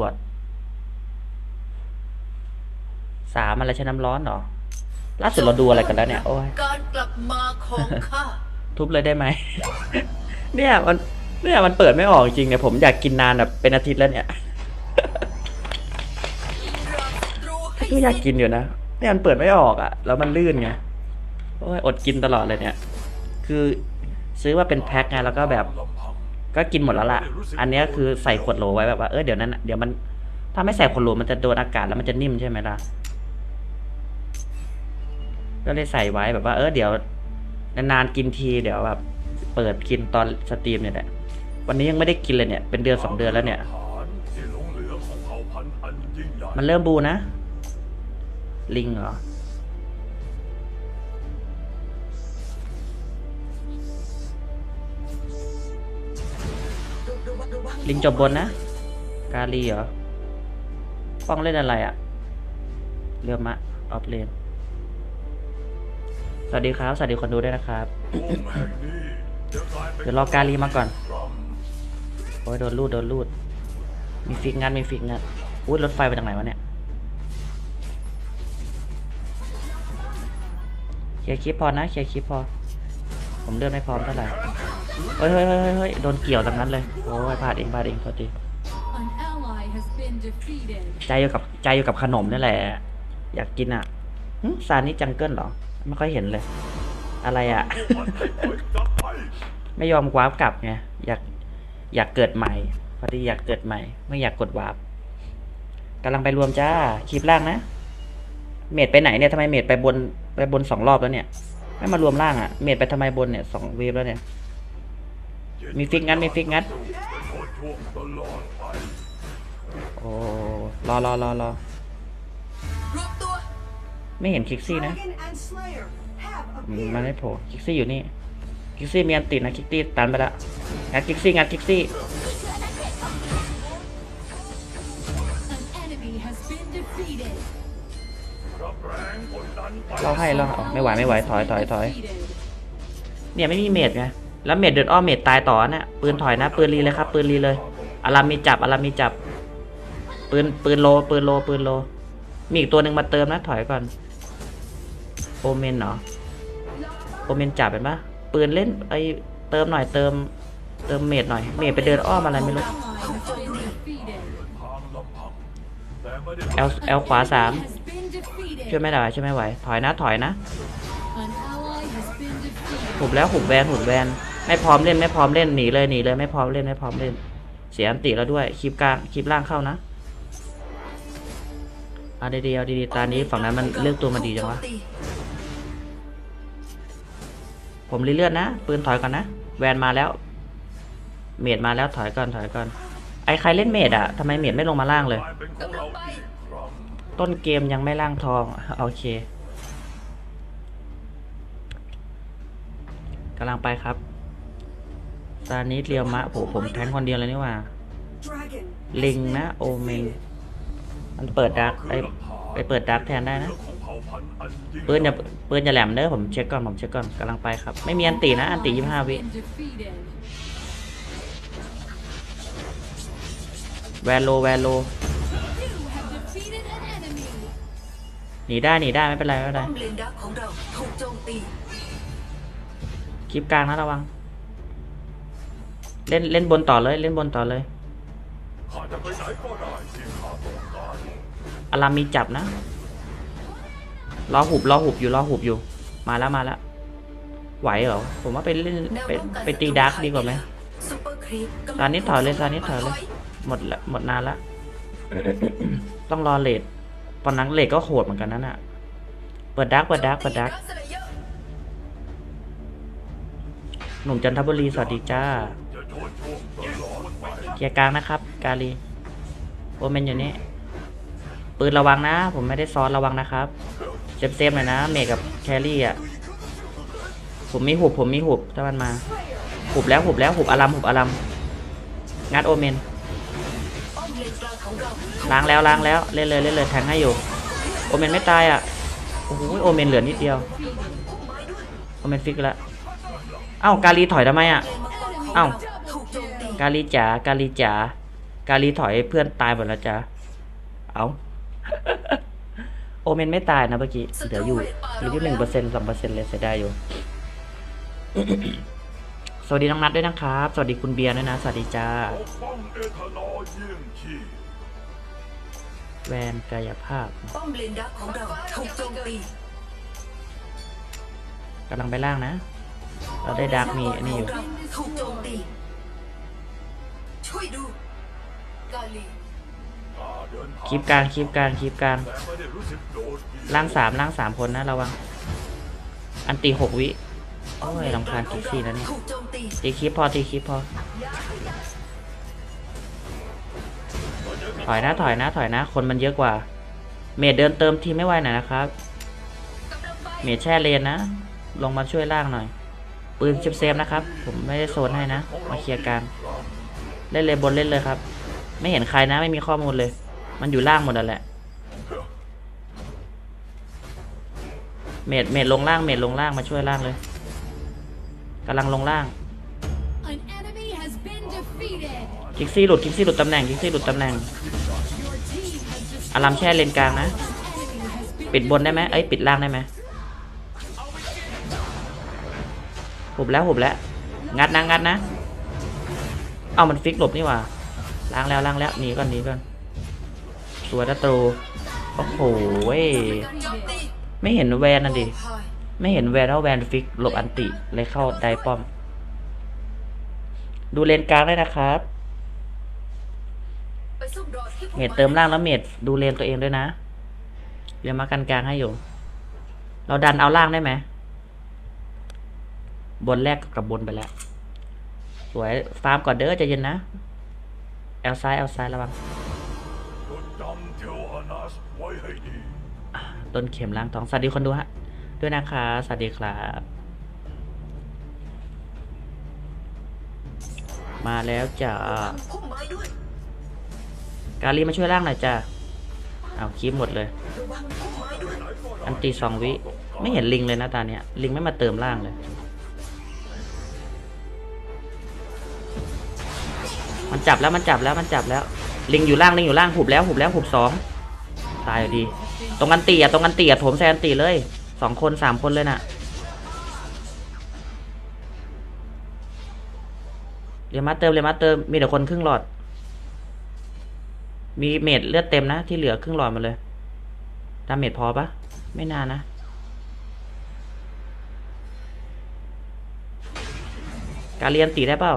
ขวดสามอะไรใช้น้ำร้อนเหรอล่าสุดเราดูอะไรกันแล้วเนี่ยโอ้ยการกลับมาของข้าทุบเลยได้ไหม เนี่ยมันเนี่ยมันเปิดไม่ออกจริงเนี่ยผมอยากกินนานแบบเป็นอาทิตย์แล้วเนี่ยรู้ให้ก็อยากกินอยู่นะ เนี่ยมันเปิดไม่ออกอะ่ะ แล้วมันลื่นไงโอ้ยอดกินตลอดเลยเนี่ย คือซื้อมาเป็นแพ็คไงแล้วก็แบบ ก็กินหมดแล้วล่ะ อันนี้คือใส่ขวดโหลไว้แบบว่า เออเดี๋ยวนั้น เดี๋ยวมัน ถ้าไม่ใส่ขวดโหลมันจะโดนอากาศแล้วมันจะนิ่มใช่ไหมล่ะ ก็เลยใส่ไว้แบบว่า เออเดี๋ยวนานๆกินทีเดี๋ยวแบบ เปิดกินตอนสตรีมเนี่ยแหละ วันนี้ยังไม่ได้กินเลยเนี่ย เป็นเดือนสองเดือนแล้วเนี่ย มันเริ่มบูนะ ลิงเหรอ ลิงจบบนนะ กาลีเหรอป้องเล่นอะไรอะ่ะ เรือมะ ออฟเลน สวัสดีครับ สวัสดีคนดูด้วยนะครับเดี๋ยวรอกาลีมาก่อน โอ้ยโดนลูดโดนลูด มีฟิกงัดมีฟิกงัดอุ้ยรถไฟไปทางไหนวะเนี่ยเคลียร์คลิปพอนะเคลียร์คลิปพอ ผมเลือกไม่พร้อมเท่าไหร่ เฮ้ยเฮ้ยเฮ้ยเฮ้ยโดนเกี่ยวตรงนั้นเลย โอ้ยพลาดเองพลาดเองโทษทีใจอยู่กับใจอยู่กับขนมนี่แหละ อยากกินอะซานี่จังเกิลเหรอ ไม่ค่อยเห็นเลย อะไรอะ ไม่ยอมวาร์ปกลับไง อยากอยากเกิดใหม่ พอดีอยากเกิดใหม่ ไม่อยากกดวาร์ปกำลังไปรวมจ้า คลิปล่างนะ เมดไปไหนเนี่ยทำไมเมดไปบนไปบนสองรอบแล้วเนี่ย ไม่มารวมล่างอะ เมดไปทำไมบนเนี่ยสองเวฟแล้วเนี่ย มีฟิกงัดมีฟิกงัดโทษช่วงตลอดไปโอ้รอรอรอรอรวบตัวไม่เห็นคิกซี่นะ Dragon and Slayer have อืม appeared. มันไม่โผล่คิกซี่อยู่นี่คิกซี่มีอันติดนะคิกซี่ตันไปละงัดคิกซี่งัดคิกซี่ An enemy has been defeated. รับแรงกดดันไปเราให้เราไม่ไหวไม่ไหวถอยถอยถอย Defeated. เนี่ยไม่มีเมดไง แล้วเมดเดินอ้อมเมดตายต่อนะปืนถอยนะ ปืนรีเลยครับ ปืนรีเลยอารามีจับอารามีจับ ปืนปืนโล ปืนโล ปืนโล มีอีกตัวหนึ่งมาเติมนะถอยก่อน โอเมนเหรอ โอเมนจับเป็นปะปืนเล่นไอเติมหน่อยเติม เติมเมดหน่อย เมดไปเดินอ้อมอะไรไม่รู้ Ally has been defeated. ทางลำพังแต่ไม่ได้แอลแอลขวาสาม Has been defeated. ช่วยไม่ได้ช่วยไม่ไหว ถอยนะถอยนะ An ally has been defeated. หุบแล้วหุบแวนหุบแวน ไม่พร้อมเล่นไม่พร้อมเล่นหนีเลยหนีเลยไม่พร้อมเล่นไม่พร้อมเล่น เสียอันติแล้วด้วยคลิปกลางคลิปล่างเข้านะเอาดีๆเอาดีๆตานี้ฝั่งนั้นมันเลือกตัวมาดีจังวะผมรีเลือดนะปืนถอยก่อนนะแวนมาแล้ว เมดมาแล้วถอยก่อนถอยก่อนไอใครเล่นเมดอะทำไมเมดไม่ลงมาล่างเลย ต้นเกมยังไม่ล่างทองโอเคกำลังไปครับ ตานี้เรียวมะโหผมแทงคนเดียวเลยนี่หว่า Dragon ลิงนะ โอเมน มันเปิดดักไปไปเปิดดักแทนได้นะของเผ่าพันธุ์อันยิ่งปืนอย่าปืนอย่าแหลมเด้อผมเช็คก่อนผมเช็คก่อนกำลังไปครับ ไม่มีอันตีนะอันตียี่ห้าวิ Been defeated. แวนโลแวนโล You have defeated an enemy. หนีได้หนีได้ไม่เป็นไรไม่เป็นไรป้อมเลนดักของเราถูกโจมตีคลิปกลางนะระวัง เล่นเล่นบนต่อเลยเล่นบนต่อเลยอารามีจับนะรอหุบรอหุบอยู่รอหุบอยู่ มาแล้วมาแล้วไหวเหรอผมว่าไปเล่นไปไปตีดาร์กดีกว่าไหมซุปเปอร์ครีปกำลังซานิดถอยเลยซานิดถอยเลย หมดละหมดนานละต้องรอเลทตอนนั้นเลทก็โหดเหมือนกันนั่นอะเปิดดักเปิดดักเปิดดักโจมตี Guardian Slayer หนุ่มจันทบุรีสวัสดีจ้า เคลียร์กลางนะครับ กาลีโอเมนอยู่นี่ปืนระวังนะ ผมไม่ได้ซ้อนระวังนะครับเซฟเซฟๆหน่อยนะ เมกับแครี่อะ ผมมีหุบผมมีหุบถ้ามันมา หุบแล้วหุบแล้วหุบอารัมหุบอารัมงัดโอเมนล้างแล้วล้างแล้วเล่นเลยเล่นเลยแทงให้อยู่ โอเมนไม่ตายอะโอ้โหโอเมนเหลือนิดเดียว โอเมนฟิกแล้วเอ้ากาลีถอยทำไมอะเอ้า กาลีจ๋ากาลีจ๋ากาลีถอยเพื่อนตายหมดแล้วจ้ะเอาโอเมนไม่ตายนะเมื่อกี้เหลืออยู่อยู่หนึ่งเปอร์เซ็นต์สองเปอร์เซ็นต์เลยเสียดายอยู่ สวัสดีน้องนัดด้วยนะครับ สวัสดีคุณเบียร์ด้วยนะ สวัสดีจ้าแวนกายภาพป้อมเลนดักของเราถูกโจมตีกำลังไปล่างนะ เราได้ดาร์กมีอันนี้อยู่ ช่วยดู กาลีข้าเดินทางคลิปกลางคลิปกลางคลิปกลางแต่ไม่ได้รู้สึกโดดเดี่ยวล่างสามล่างสามคนนะระวัง อันตีหกวิ โอ้ยลำคาญกิกซี่นะเนี่ยถูกโจมตีตีคลิปพอตีคลิปพอ ถอยนะถอยนะถอยนะ คนมันเยอะกว่า เมดเดินเติมทีมไม่ไหวหน่อยนะครับ เมดแช่เลนนะ ลงมาช่วยล่างหน่อย ปืนชิปเซฟนะครับ ผมไม่ได้โซนให้นะ มาเคลียร์กลาง เล่นเลยบนเล่นเลยครับ ไม่เห็นใครนะไม่มีข้อมูลเลย มันอยู่ล่างหมดนั่นแหละ เมดเมดลงล่างเมดลงล่างมาช่วยล่างเลยกำลังลงล่าง An enemy has been defeated. คิกซี่หลุดคิกซี่หลุดตำแหน่งคิกซี่หลุดตำแหน่ง Your team has just อารามแช่เลนกลางนะ an enemy has been ปิดบนได้ไหมเอ้ยปิดล่างได้ไหมหุบแล้วหุบแล้ว งัดนะงัดนะ เอามันฟิกหลบนี่ว่าล้างแล้วล้างแล้วหนีก่อนหนีก่อนสวยนะตรูโอ้โหยไม่เห็นแวนน่ะดิไม่เห็นแวนว่าแวนฟิกหลบอันติเลยเข้าไดป้อม ดูเลนกลางได้นะครับไปซุ่มรอที่เมดเติมล่างแล้วเมดดูเลนตัวเองด้วยนะเรียงมากันกลางให้อยู่ เราดันเอาล่างได้ไหมบนแรกกับบนไปแล้ว สวย ฟาร์มก่อนเด้อใจเย็นนะ แอลซ้ายแอลซ้ายระวังต้นเข็มล่างทองสวัสดีคนดูฮะ ด้วยนะคะสวัสดีครับ มาแล้วจ้ะกาลีมาช่วยล่างหน่อยจ้ะเอาคลิปหมดเลย อันตีสองวิ ไม่เห็นลิงเลยนะตาเนี้ย ลิงไม่มาเติมล่างเลย มันจับแล้วมันจับแล้วมันจับแล้ว ลิงอยู่ล่างลิงอยู่ล่างหุบแล้วหุบแล้วหุบสองตายอยู่ดี ตรงกันตีอะตรงกันตีอะโถมแซนตีเลยสองคนสามคนเลยน่ะเรียมาเติมเรียมาเติมมีแต่คนครึ่งหลอด มีเมดเลือดเต็มนะที่เหลือครึ่งหลอดหมาเลยดาเมจพอปะไม่นานนะการเรียนตีได้เปล่า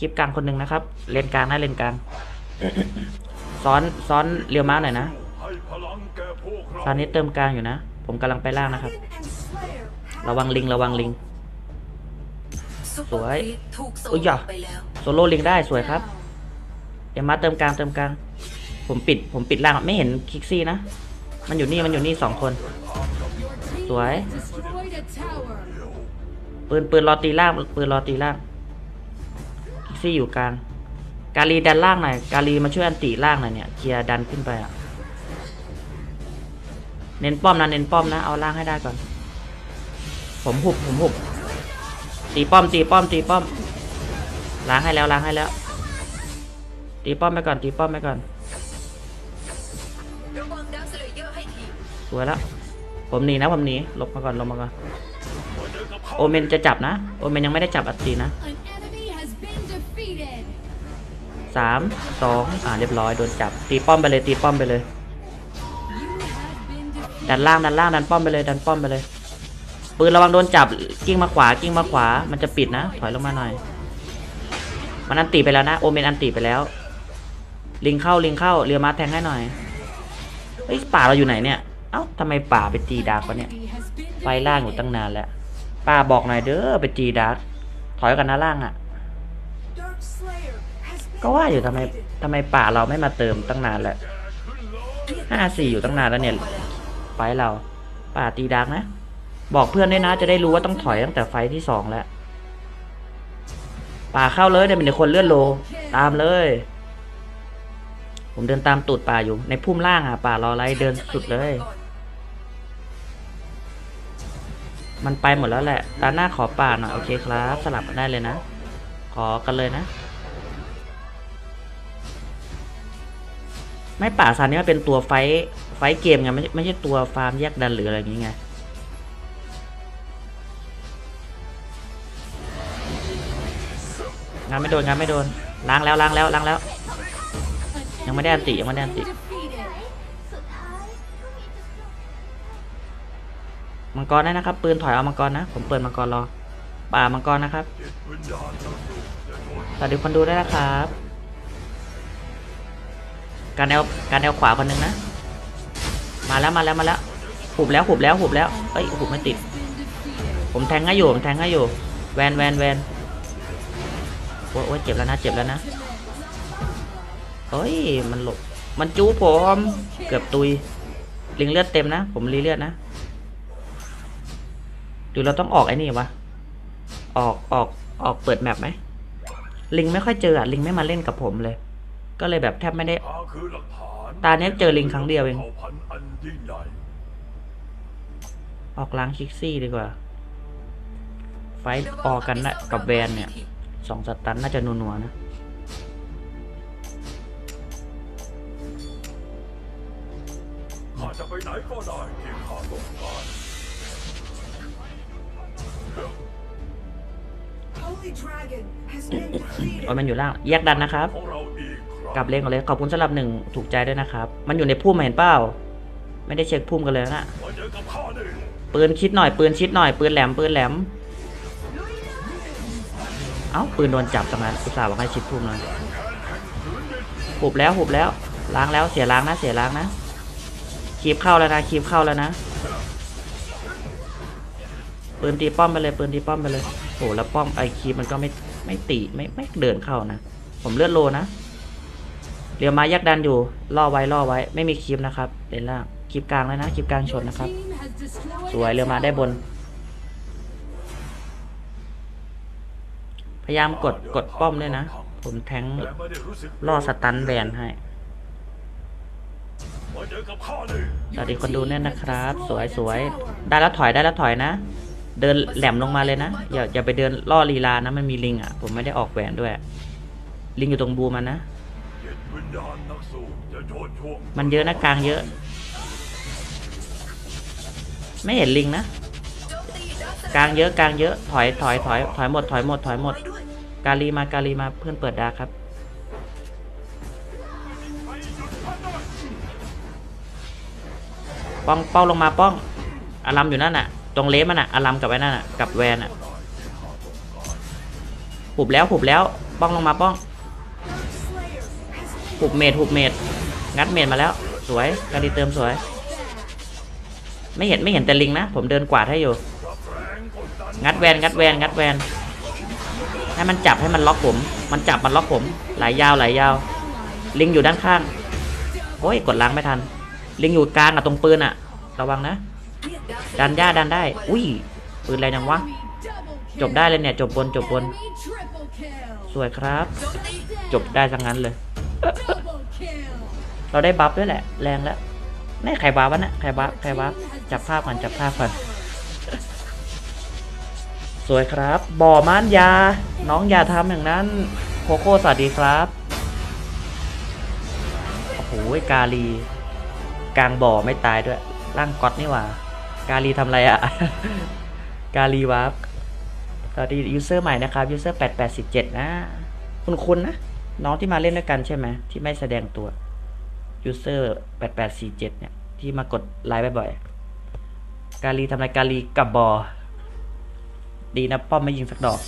คลิปกลางคนหนึ่งนะครับ เลนกลางนะเลนกลาง ซ้อนซ้อนเรียวม้าหน่อยนะให้พลังแก่พวกเราซานิสเติมกลางอยู่นะ ผมกำลังไปล่างนะครับ Dragon and Slayer have ระวังลิงระวังลิงซุปเปสอวร์ยครีปถูกส่งอุ๊ยอย่าไปแล้วโซโล่ลิงได้สวยครับ เดี๋ยวมาเติมกลางเติมกลาง ผมปิดผมปิดล่างไม่เห็นคิกซี่นะ มันอยู่นี่มันอยู่นี่สองคน Your team Tuổi. has destroyed a tower. ปืนปืนรอตีล่างปืนรอตีล่างคิก ซี่อยู่กลางกาลีดันล่างหน่อยกาลีมาช่วยอันตีล่างหน่อยเนี่ยเคลียร์ดันขึ้นไปอะเน้นป้อมนะเน้นป้อมนะเอาล่างให้ได้ก่อน ผมหุบผมหุบตีป้อมตีป้อมตีป้อมล้างให้แล้วล้างให้แล้ว ตีป้อมไปก่อนตีป้อมไปก่อนสวยแล้วผมหนีนะผมหนีหลบมาก่อนหลบมาก่อนโอเมนจะจับนะ โอเมนยังไม่ได้จับอัตตีนะ สามสองอ่าเรียบร้อยโดนจับตีป้อมไปเลยตีป้อมไปเลย ดันล่างดันล่างดันป้อมไปเลยดันป้อมไปเลยปืนระวังโดนจับกิ้งมาขวากิ้งมาขวา มันจะปิดนะถอยลงมาหน่อย มันอันตีไปแล้วนะโอเมนอันตีไปแล้ว ลิงเข้าลิงเข้าเรียวมาแทงให้หน่อยเฮ้ยป่าเราอยู่ไหนเนี่ยเอ้าทำไมป่าไปตีดาร์กวะเนี่ยไฟล่างอยู่ตั้งนานแล้วป้าบอกหน่อยเด้อไปตีดาร์กถอยกันนะล่างอะ ก็ว่าอยู่ทำไมทำไมป่าเราไม่มาเติมตั้งนานแล้วห้าสี่อยู่ตั้งนานแล้วเนี่ย ไฟเรา ป่าตีดาร์กนะ บอกเพื่อนด้วยนะจะได้รู้ว่าต้องถอยตั้งแต่ไฟที่สองแล้ว ป่าเข้าเลยเดี๋ยวมีคนเลื่อนโล ตามเลย ผมเดินตามตูดป่าอยู่ ในพุ่มล่างอะ ป่ารออะไรเดินสุดเลย มันไปหมดแล้วแหละด้าหน้าขอป่าหน่อยโอเคครับ สลับกันได้เลยนะ ขอกันเลยนะ ไม่ป่าซานนี่มันเป็นตัวไฟไฟเกมไงไม่ไม่ใช่ตัวฟาร์มแยกดันหรืออะไรอย่างงี้ไงงานไม่โดนงานไม่โดนล้างแล้วล้างแล้วล้างแล้ว ยังไม่ได้อันติยังไม่ได้อันติมังกรได้นะครับ ปืนถอยเอามังกรนะ ผมเปิดมังกรรอ ป่ามังกรนะครับสวัสดีคนดูได้นะครับ การแนวการแนวขวาคนหนึ่งนะ มาแล้วมาแล้วมาแล้วหุบแล้วหุบแล้วหุบแล้วเอ้ยหุบไม่ติด ผมแทงให้อยู่ผมแทงให้อยู่ แวนแวนแวนโอ้ยเจ็บแล้วนะเจ็บแล้วนะเฮ้ยมันหลบมันจู้ผมเกือบตุยลิงเลือดเต็มนะ ผมรีเลือดนะหรือเราต้องออกไอ้นี่วะออกออกออกเปิดแมปไหมลิงไม่ค่อยเจออะลิงไม่มาเล่นกับผมเลย ก็เลยแบบแทบไม่ได้ข้าคือหลักฐานตาเนี้ยเจอลิงครั้งเดียวเองผ่าพันธุ์อันยิ่งใหญ่ออกล้างคิกซี่ดีกว่า ไฟท์ออกกันนะกับแวนเนี่ยสองสตันน่าจะนัวๆนะข้าจะไปไหนก็ได้ที่ข้าต้องการ Holy Dragon has been defeated. โอ้ยมันอยู่ล่างแยกดันนะครับของเราอี กครั้งกลับเลนก่อนเลยขอบคุณสำหรับหนึ่งถูกใจด้วยนะครับ มันอยู่ในพุ่มเห็นเปล่า ไม่ได้เช็คพุ่มกันเลยนะปืนชิดหน่อยปืนชิดหน่อยปืนแหลมปืนแหลมเอ้าปืนโดนจับตรงนั้นอุตส่าห์บอกให้ชิดพุ่มหน่อยหุบแล้วหุบแล้วล้างแล้วเสียล้างนะเสียล้างนะคีบเข้าแล้วนะคีบเข้าแล้วนะปืนตีป้อมไปเลยปืนตีป้อมไปเลยโอ้แล้วป้อมไอคีบมันก็ไม่ไม่ตีไม่ไม่เดินเข้านะ ผมเลือดโลนะ เรียวมายักดันอยู่ล่อไว้ล่อไว้ ไม่มีคีบนะครับเลนล่างคีบกลางแล้วนะคีบกลางชนนะครับ สวยเรือมาได้บน พยายามกดกดป้อมด้วยนะ ผมแทงแต่ไม่ได้รู้สึกล่อสตันแบนให้สวัสดีคนดูเนี่ยนะครับ สวยสวยได้แล้วถอยได้แล้วถอยนะ เดินแหลมลงมาเลยนะ อย่าอย่าไปเดินล่อลีลานะ มันมีลิงอะ ผมไม่ได้ออกแหวนด้วย ลิงอยู่ตรงบูมันนะ มันเยอะนะกลางเยอะ ไม่เห็นลิงนะกลางเยอะกลางเยอะถอยถอยถอยถอยหมดถอยหมดถอยหมด กาลีมากาลีมาเพื่อนเปิดดาครับ ป้องเป้าลงมาป้องอารัมอยู่นั่นน่ะ ตรงเลมันน่ะอารัมกับไอ้นั่นน่ะกับแวนน่ะหุบแล้วหุบแล้วป้องลงมาป้อง หุบเมดหุบเมดงัดเมดมาแล้ว สวยกาลีเติมสวย ไม่เห็นไม่เห็นแต่ลิงนะ ผมเดินกวาดให้อยู่ งัดแวนงัดแวนงัดแวน ให้มันจับให้มันล็อกผม มันจับมันล็อกผม ไหลยาวไหลยาว ลิงอยู่ด้านข้างโอ้ยกดล้างไม่ทัน ลิงอยู่กลางอะตรงปืนอะระวังนะ ดันย่าดันได้ อุ้ยปืนอะไรนังวะ จบได้เลยเนี่ย จบบนจบบน สวยครับ จบได้ทั้งนั้นเลย เราได้บัฟด้วยแหละ แรงแล้วนี่ใครบัฟวะนะใครบัฟใครบัฟจับภาพก่อนจับภาพก่อนสวยครับ บ่อม่านยา น้องอย่าทำอย่างนั้น โคโค่สวัสดีครับโอ้โหกาลี กลางบ่อไม่ตายด้วย ร่างก๊อตนี่หว่า กาลีทำอะไรอะกาลีวาร์ปสวัสดียูเซอร์ใหม่นะครับยูเซอร์8847นะ คุณคุณนะ น้องที่มาเล่นด้วยกันใช่ไหมที่ไม่แสดงตัวยูเซอร์8847 เนี่ย ที่มากดไลค์บ่อยๆกาลีทำอะไรกาลีกับบอ ดีนะป้อมไม่ยิงสักดอก